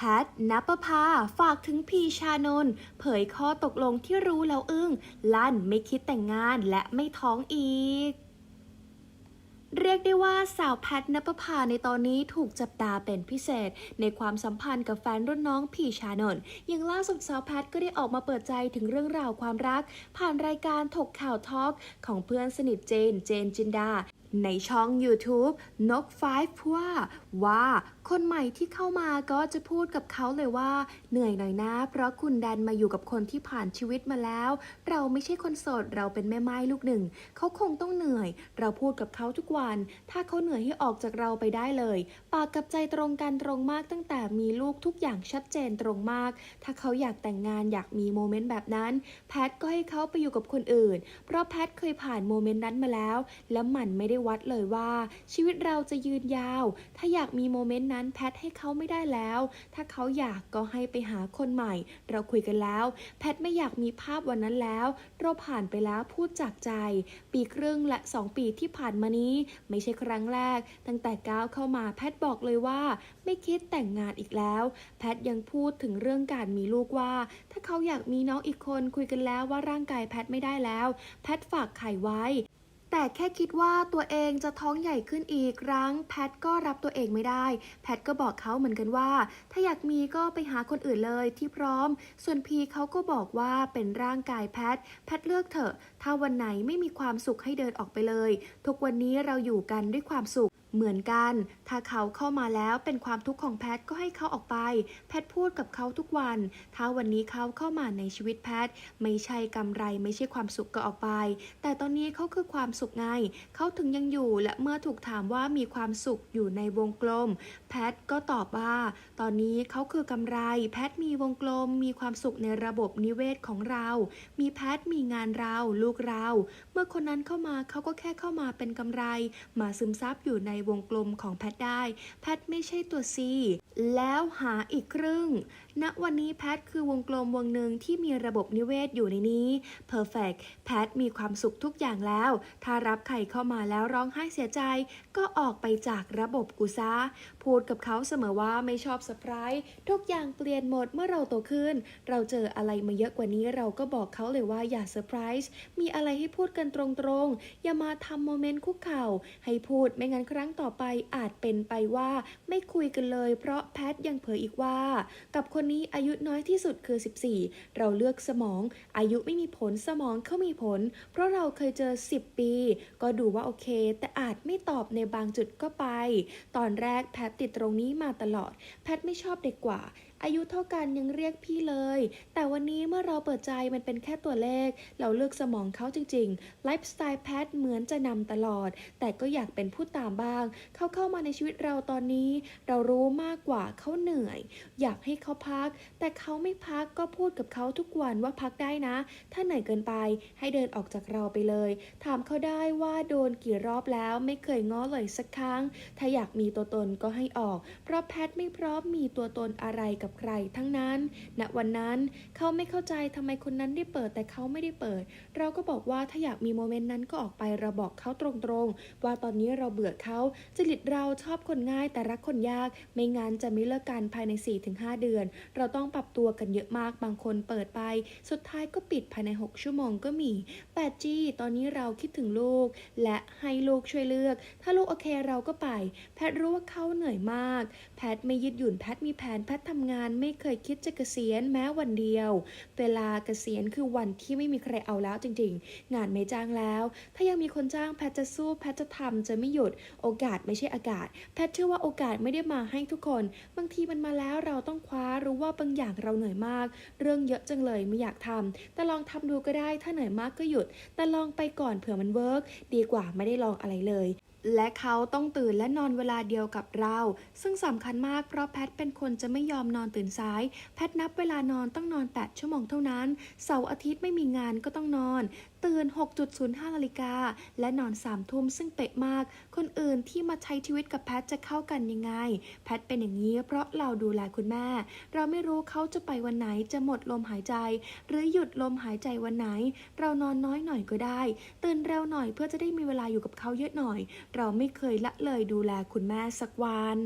พทณประภาฝากถึงพีชานนท์เผยข้อตกลงที่รู้แล้วอึ้ง ลั่นไม่คิดแต่งงานและไม่ท้องอีกเรียกได้ว่าสาวแพทณปภาในตอนนี้ถูกจับตาเป็นพิเศษ ในความสัมพันธ์กับแฟนรุ่นน้องพีชานนท์อย่างล่าสุดสาวแพทก็ได้ออกมาเปิดใจถึงเรื่องราวความรัก ผ่านรายการถกข่าวทอล์กของเพื่อนสนิทเจน เจนจินดา ในช่อง YouTube นก5ว่าว่าคนใหม่ที่เข้ามาก็จะพูดกับเขาเลยว่า เหนื่อยหน่อยนะ เพราะคุณดันมาอยู่กับคนที่ผ่านชีวิตมาแล้ว เราไม่ใช่คนโสดเราเป็นแม่ไม้ลูกหนึ่ง เขาคงต้องเหนื่อย เราพูดกับเขาทุกวัน ถ้าเขาเหนื่อยให้ออกจากเราไปได้เลย ปากกับใจตรงกันตรงมากตั้งแต่มีลูกทุกอย่างชัดเจนตรงมาก ถ้าเขาอยากแต่งงานอยากมีโมเมนต์แบบนั้น แพทก็ให้เขาไปอยู่กับคนอื่น เพราะแพทเคยผ่านโมเมนต์นั้นมาแล้ว แล้วมันไม่ได้วัดเลยว่า ชีวิตเราจะยืนยาว ถ้าอยากมีโมเมนต์นั้นแพทให้เขาไม่ได้แล้ว ถ้าเขาอยากก็ให้ไปหาคนใหม่ เราคุยกันแล้ว แพทไม่อยากมีภาพวันนั้นแล้ว เราผ่านไปแล้วพูดจากใจ ปีครึ่งและ 2 ปีที่ผ่านมานี้ ไม่ใช่ครั้งแรก ตั้งแต่ก้าวเข้ามาแพทบอกเลยว่า ไม่คิดแต่งงานอีกแล้ว แพทยังพูดถึงเรื่องการมีลูกว่า ถ้าเขาอยากมีน้องอีกคนคุยกันแล้วว่าร่างกายแพทไม่ได้แล้ว แพทฝากไข่ไว้ แต่แค่คิดว่าตัวเองจะท้องใหญ่ขึ้นอีกครั้ง แพทก็รับตัวเองไม่ได้ แพทก็บอกเขาเหมือนกันว่า ถ้าอยากมีก็ไปหาคนอื่นเลยที่พร้อม ส่วนพีเขาก็บอกว่าเป็นร่างกายแพท แพทเลือกเถอะ ถ้าวันไหนไม่มีความสุขให้เดินออกไปเลย ทุกวันนี้เราอยู่กันด้วยความสุข เหมือนกัน ถ้าเขาเข้ามาแล้วเป็นความทุกข์ของแพทก็ให้เขาออกไป แพทพูดกับเขาทุกวัน ถ้าวันนี้เขาเข้ามาในชีวิตแพทไม่ใช่กำไรไม่ใช่ความสุขก็ออกไป แต่ตอนนี้เขาคือความสุขไง เขาถึงยังอยู่และเมื่อถูกถามว่ามีความสุขอยู่ในวงกลม แพทก็ตอบว่า ตอนนี้เขาคือกำไร แพทมีวงกลม มีความสุขในระบบนิเวศของเรา มีแพทมีงานเราลูกเรา เมื่อคนนั้นเข้ามาเขาก็แค่เข้ามาเป็นกำไร มาซึมซับอยู่ในวงกลมของแพทได้ แพทไม่ใช่ตัว C แล้วหาอีกครึ่ง ณวันนี้แพทคือวงกลมวงหนึ่งที่มีระบบนิเวศอยู่ในนี้ Perfect แพทมีความสุขทุกอย่างแล้ว ถ้ารับใครเข้ามาแล้วร้องไห้เสียใจ ก็ออกไปจากระบบกูซะพูดกับเขาเสมอว่าไม่ชอบเซอร์ไพรส์ทุกอย่างเปลี่ยนหมดเมื่อเราโตขึ้น เราเจออะไรมาเยอะกว่านี้เราก็บอกเขาเลยว่าอย่าเซอร์ไพรส์มีอะไรให้พูดกันตรงๆ อย่ามาทำโมเมนต์คุกเข่า ให้พูดไม่งั้นครั้งต่อไปอาจเป็นไปว่า ไม่คุยกันเลย เพราะแพทยังเผยอีกว่า กับคนนี้อายุน้อยที่สุดคือ 14 เราเลือกสมอง อายุไม่มีผลสมองเขามีผล เพราะเราเคยเจอ 10 ปี ก็ดูว่าโอเค แต่อาจไม่ตอบในบางจุดก็ไป ตอนแรกแพทติดตรงนี้มาตลอด แพทไม่ชอบเด็กกว่า อายุเท่ากันยังเรียกพี่เลย แต่วันนี้เมื่อเราเปิดใจมันเป็นแค่ตัวเลข เราเลือกสมองเขาจริงๆ ไลฟ์สไตล์แพทเหมือนจะนำตลอด แต่ก็อยากเป็นผู้ตามบ้าง เขาเข้ามาในชีวิตเราตอนนี้ เรารู้มากกว่าเขาเหนื่อย อยากให้เขาพัก แต่เขาไม่พักก็พูดกับเขาทุกวันว่าพักได้นะ ถ้าเหนื่อยเกินไปให้เดินออกจากเราไปเลย ถามเขาได้ว่าโดนกี่รอบแล้วไม่เคยง้อเลยสักครั้ง ถ้าอยากมีตัวตนก็ให้ออก เพราะแพทไม่พร้อมมีตัวตนอะไรกับใครทั้งนั้น ณ วันนั้นเขาไม่เข้าใจทำไมคนนั้นได้เปิดแต่เขาไม่ได้เปิด เราก็บอกว่าถ้าอยากมีโมเมนต์นั้นก็ออกไปเราบอกเขาตรงๆ ว่าตอนนี้เราเบื่อเขาจริตเราชอบคนง่ายแต่รักคนยาก ไม่งั้นจะไม่เลิกกันภายใน 4-5 เดือน เราต้องปรับตัวกันเยอะมากบางคนเปิดไป สุดท้ายก็ปิดภายใน 6 ชั่วโมงก็มี 8G ตอนนี้เราคิดถึงลูก และให้ลูกช่วยเลือก ถ้าลูกโอเคเราก็ไป แพทรู้ว่าเขาเหนื่อยมาก แพทไม่ยืดหยุ่นแพทมีแผนแพททำงานไม่เคยคิดจะเกษียณแม้วันเดียว เวลาเกษียณคือวันที่ไม่มีใครเอาแล้วจริงๆ งานไม่จ้างแล้ว ถ้ายังมีคนจ้างแพทจะสู้แพทจะทำจะไม่หยุด โอกาสไม่ใช่อากาศ แพทเชื่อว่าโอกาสไม่ได้มาให้ทุกคน บางทีมันมาแล้วเราต้องคว้ารู้ว่าบางอย่างเราเหนื่อยมาก เรื่องเยอะจังเลยไม่อยากทำแต่ลองทำดูก็ได้ถ้าเหนื่อยมากก็หยุด แต่ลองไปก่อนเผื่อมันเวิร์กดีกว่าไม่ได้ลองอะไรเลย และเขาต้องตื่นและนอนเวลาเดียวกับเรา ซึ่งสำคัญมากเพราะแพทเป็นคนจะไม่ยอมนอนตื่นสาย แพทนับเวลานอนต้องนอน 8 ชั่วโมงเท่านั้น เสาร์อาทิตย์ไม่มีงานก็ต้องนอน ตื่น 6.05นาฬิกา และนอน3ทุ่มซึ่งเป๊ะมาก คนอื่นที่มาใช้ชีวิตกับแพทจะเข้ากันยังไง แพทเป็นอย่างนี้เพราะเราดูแลคุณแม่ เราไม่รู้เขาจะไปวันไหนจะหมดลมหายใจ หรือหยุดลมหายใจวันไหน เรานอนน้อยหน่อยก็ได้ ตื่นเร็วหน่อยเพื่อจะได้มีเวลาอยู่กับเขาเยอะหน่อยเราไม่เคยละเลยดูแลคุณแม่สักวัน